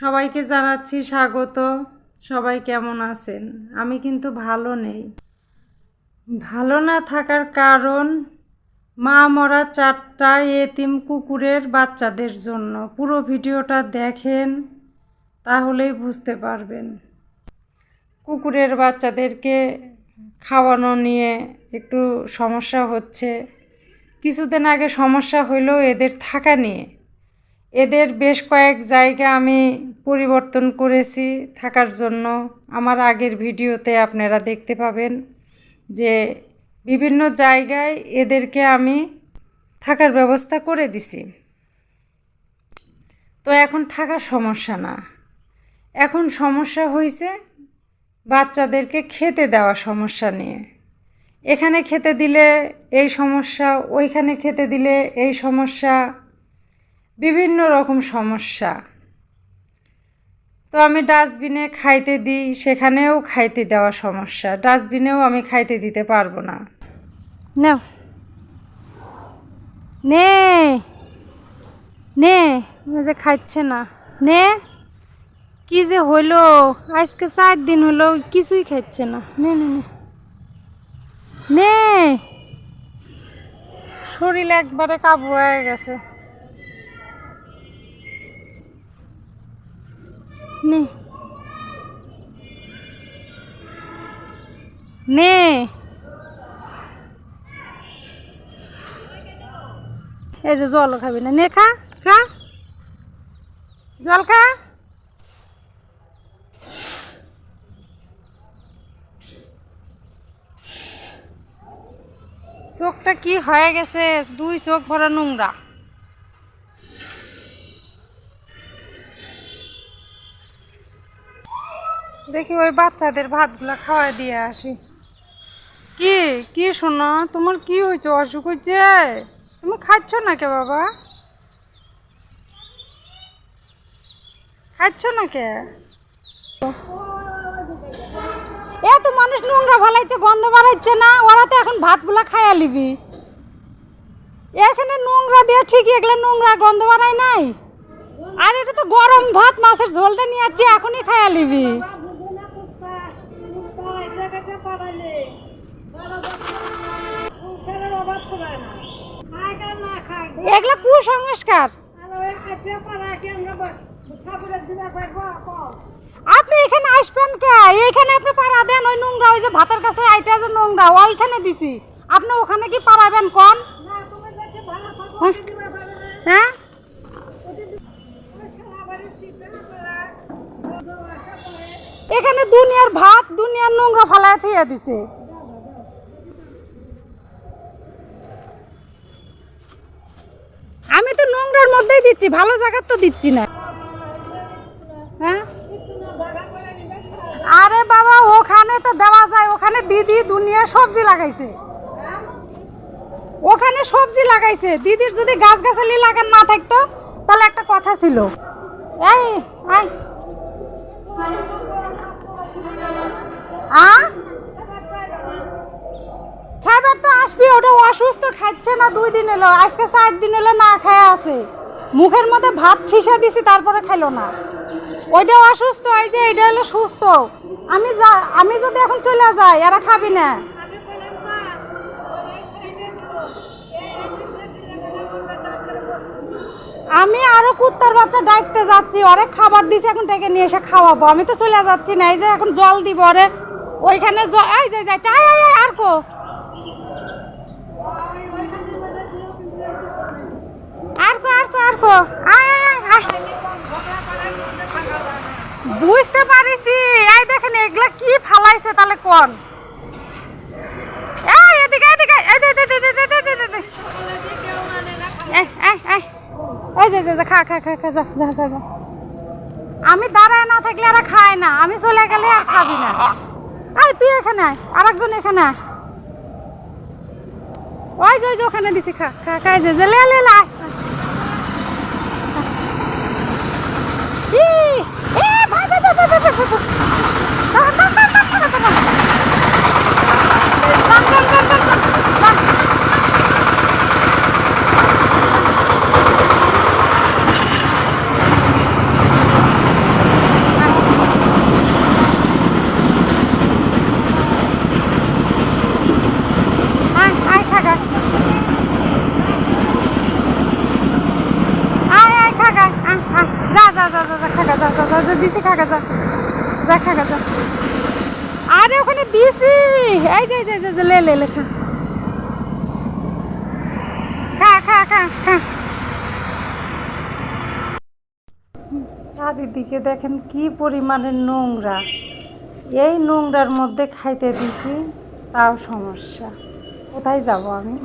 সবাইকে জানাচ্ছি স্বাগত। সবাই কেমন আছেন? আমি কিন্তু ভালো নেই। ভালো না থাকার কারণ মা মরা চারটা এতিম কুকুরের বাচ্চাদের জন্য। পুরো ভিডিওটা দেখেন, তাহলেই বুঝতে পারবেন। কুকুরের বাচ্চাদেরকে খাওয়ানো নিয়ে একটু সমস্যা হচ্ছে। কিছুদিন আগে সমস্যা হইল এদের থাকা নিয়ে এদের বেশ কয়েক জায়গা আমি পরিবর্তন করেছি থাকার জন্য। আমার আগের ভিডিওতে আপনারা দেখতে পাবেন যে বিভিন্ন জায়গায় এদেরকে আমি থাকার ব্যবস্থা করে দিছি। তো এখন থাকার সমস্যা না। এখন সমস্যা হয়েছে বাচ্চাদেরকে খেতে দেওয়া সমস্যা নিয়ে। এখানে খেতে দিলে এই সমস্যা, ওইখানে খেতে দিলে এই সমস্যা বিভিন্ন রকম সমস্যা। তো আমি ডাস্টবিনে খাইতে দিই, সেখানেও খাইতে দেওয়া সমস্যা। ডাস্টবিনেও আমি খাইতে দিতে পারব না। নে। নে। যে খাচ্ছে না। নে। কি যে হইল? আজকে চার দিন হলো, কিছুই খাচ্ছে না। নে নে নে। নে। শরীর একবারে কাবু হয়ে গেছে। নে নে এই যে জল খাবি না নে খা খা জল খা চোখটা কি হয়ে গেছে দুই চোখ ভরা নোংরা দেখি ওই বাচ্চাদের ভাতগুলা খাওয়াই দিয়ে আসি। কি? কি শোনো তোমার কি হয়েছে? অসুখ হয়েছে? তুমি খাচ্ছ না কে বাবা? খাচ্ছ না কে এত মানুষ নোংরা ভালাইছে গন্ধ বাড়াইছে না, ওরা তো এখন ভাতগুলা খাইয়া লিবি। এখানে নোংরা দিয়ে ঠিকই, এগুলো নোংরা গন্ধ বাড়াই নাই। আর এটা তো গরম ভাত, মাছের ঝোলটা নিয়ে যাচ্ছি এখনই খাইয়া লিবি। এগুলা কুসংস্কার। আপনি এখানে আসবেন কে? এইখানে আপনি পাড়া দেন ওই নোংরা ওই যে ভাতের কাছে আইটা যে নোংরা ওইখানে দিছি। আপনি ওখানে কি পাড়াবেন কোন? হ্যাঁ? এখানে দুনিয়ার ভাত, দুনিয়ার নোংরা ফালায় থইয়া দিছে। আমি তো নোংরার মধ্যেই দিচ্ছি, ভালো জায়গার তো দিচ্ছি না। হ্যাঁ? আরে বাবা, ওখানে তো দেওয়া যায়, ওখানে দিদি দুনিয়া সবজি লাগাইছে। ওখানে সবজি লাগাইছে। দিদির যদি গাছ গাছালি লাগান না থাকতো, তাহলে একটা কথা ছিল। এই, আয়। আ? খাবার তো আসবি, ওটা অসুস্থ খাচ্ছে না, দুই দিন এলো। আজকে চার দিন এলো, না খায় আছে। মুখের মধ্যে ভাত ঠিসা দিছি, তারপরে খেলো না। ওইটা অসুস্থ, এই যে এটা হলো সুস্থ। আমি আমি যদি এখন চলে যাই, এরা খাবি না। আমি আরও কুত্তার বাচ্চা ডাকতে যাচ্ছি অনেক খাবার দিছি, এখন ডেকে নিয়ে এসে খাওয়াবো। আমি তো চলে যাচ্ছি না, এই যে এখন জল দিব, ওরে ওইখানে আর কো? আর আর আর বুঝতে পারিছি। এই দেখেন, এগুলা কি ফালাইছে তাহলে কোন? খা খা খা খা যা যা যা। আমি দাঁড়ায় না থাকলে আর খায় না। আমি চলে গেলে আর খাবি না। এই তুই এখানে আয় আরেকজন এখানে আয় ওই যে ওই যে ওখানে দিছি খা খা খাই যে যে লে লে লে আয়। ই, এ, ভাই, ভাই, ভাই, ভাই, ভাই, দিছি খাগা যা। যা খাগা যা। আরে ওখানে দিছি। এই যে যে, যে, লে লে খা। খা খা খা খা। চারিদিকে দেখেন কি পরিমাণের নোংরা। এই নোংরার মধ্যে খাইতে দিছি তাও সমস্যা। কোথায় যাব আমি?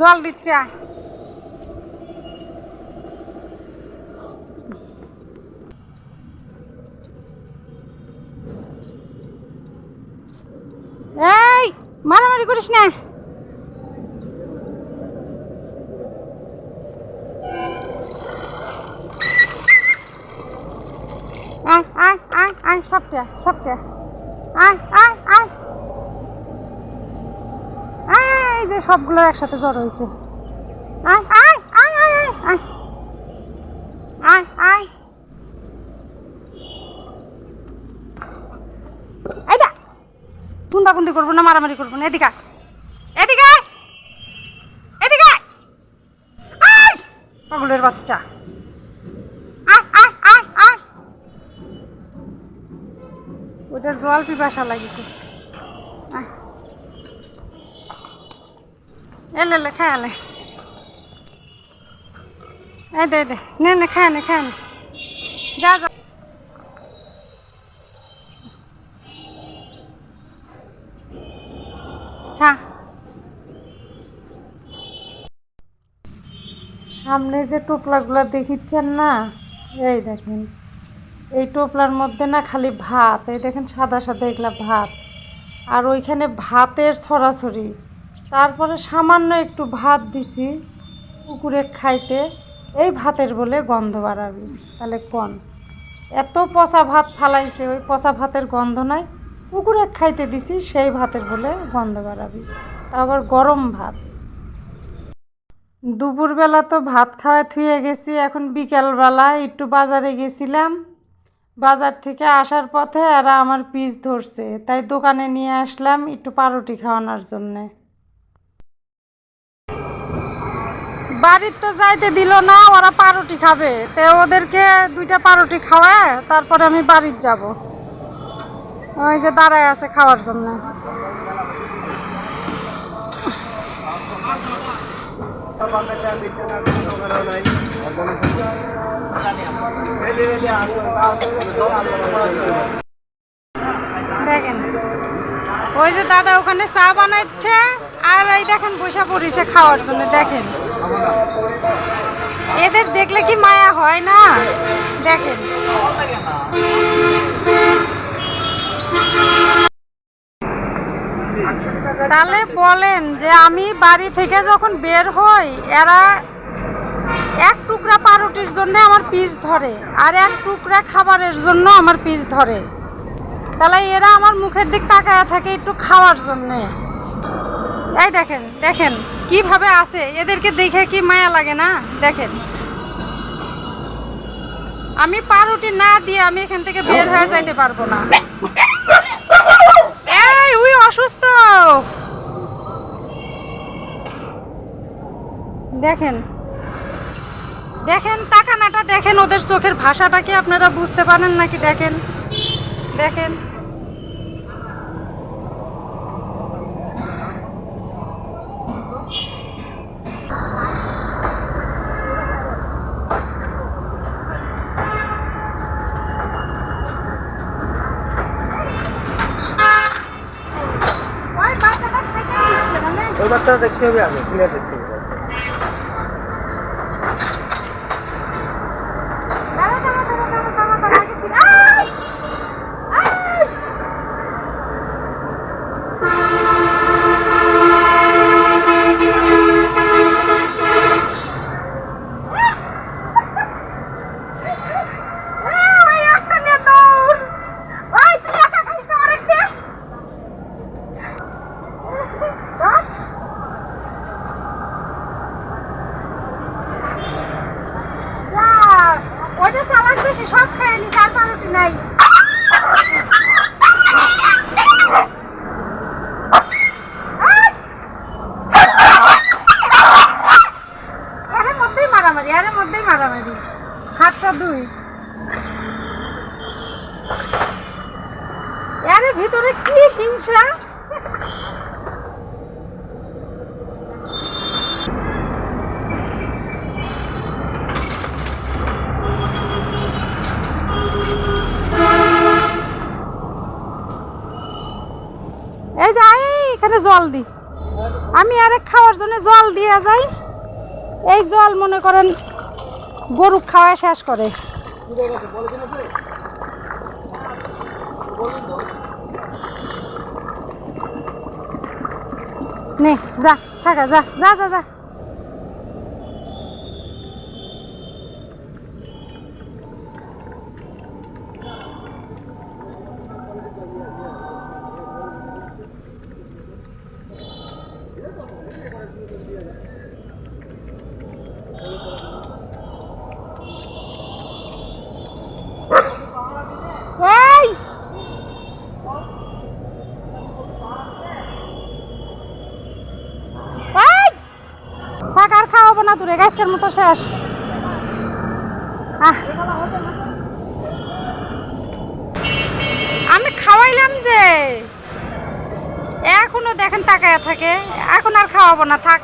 জল দিচ্ছে এই মারামারি করিস না। আয় আয় আয় আয় সবটা সবটা। আয় আয় আয় আয় আয়, এই যে সবগুলো একসাথে জড়ো হয়েছে। আয় আয় আয় আয় আয় আয়। আয় আয়। এইটা কুন্দাকুন্দি করব না, মারামারি করব না। এদিকে। এদিকে। এদিকে আয়। পাগলের বাচ্চা। ওটার জল পিপাসা লাগিছে। আয়। এলে এলে খায় এলে এই দে দে নে নে খায় নে খায় নে যা যা সামনে যে টোপলাগুলো দেখিচ্ছেন না, এই দেখেন। এই টোপলার মধ্যে না খালি ভাত, এই দেখেন সাদা সাদা এগুলা ভাত। আর ওইখানে ভাতের ছড়াছড়ি তারপরে সামান্য একটু ভাত দিছি কুকুরে খাইতে। এই ভাতের বলে গন্ধ বাড়াবি। তাহলে কন? এত পচা ভাত ফালাইছে, ওই পচা ভাতের গন্ধ নাই। কুকুরে খাইতে দিছি, সেই ভাতের বলে গন্ধ বাড়াবি। আবার গরম ভাত। দুপুরবেলা তো ভাত খাওয়া থুয়ে গেছি, এখন বিকেলবেলা একটু বাজারে গেছিলাম। বাজার থেকে আসার পথে এরা আমার পিস ধরছে, তাই দোকানে নিয়ে আসলাম একটু পাউরুটি খাওয়ানোর জন্যে। বাড়ির তো যাইতে দিল না, ওরা পাউরুটি খাবে। তো ওদেরকে দুইটা পাউরুটি খাওয়ায়, তারপরে আমি বাড়ির যাব। ওই যে দাঁড়ায় আছে খাওয়ার জন্য। দেখেন, ওই যে দাদা ওখানে চা বানাচ্ছে, আর এই দেখেন বসে পড়েছে খাওয়ার জন্য, দেখেন। এদের দেখলে কি মায়া হয় না? দেখেন। তাহলে বলেন যে আমি বাড়ি থেকে যখন বের হই, এরা এক টুকরা পাউরুটির জন্য আমার পিস ধরে, আর এক টুকরা খাবারের জন্য আমার পিস ধরে। তাহলে এরা আমার মুখের দিক তাকায় থাকে একটু খাওয়ার জন্যে। এই দেখেন দেখেন। কীভাবে আছে? এদেরকে দেখে কি মায়া লাগে না? দেখেন। আমি পাউরুটি না দিয়ে আমি এখান থেকে বের হয়ে যাইতে পারব না। এই, উই অসুস্থ। দেখেন। দেখেন তাকানাটা দেখেন, ওদের চোখের ভাষাটা কি আপনারা বুঝতে পারেন নাকি দেখেন? দেখেন ওই বাচ্চাটা খাইতে দিচ্ছে না নে। ওই বাচ্চাটা দেখতে হবে আগে ক্লিয়ার দেখতে হবে। হাতটা দুই। আরে ভিতরে কি হিংসা? এই যাই এখানে জল দি। আমি আরে খাওয়ার জন্য জল দিয়ে যাই। এই জল মনে করেন গরু খাওয়া শেষ করে। নে যা থাকা যা যা যা যা এই এই! থাক আর খাওয়াবো না দূরে গাছকের মতো শেষ। আমি খাওয়াইলাম যে, এখনও দেখেন তাকায় থাকে, এখন আর খাওয়াবো না, থাক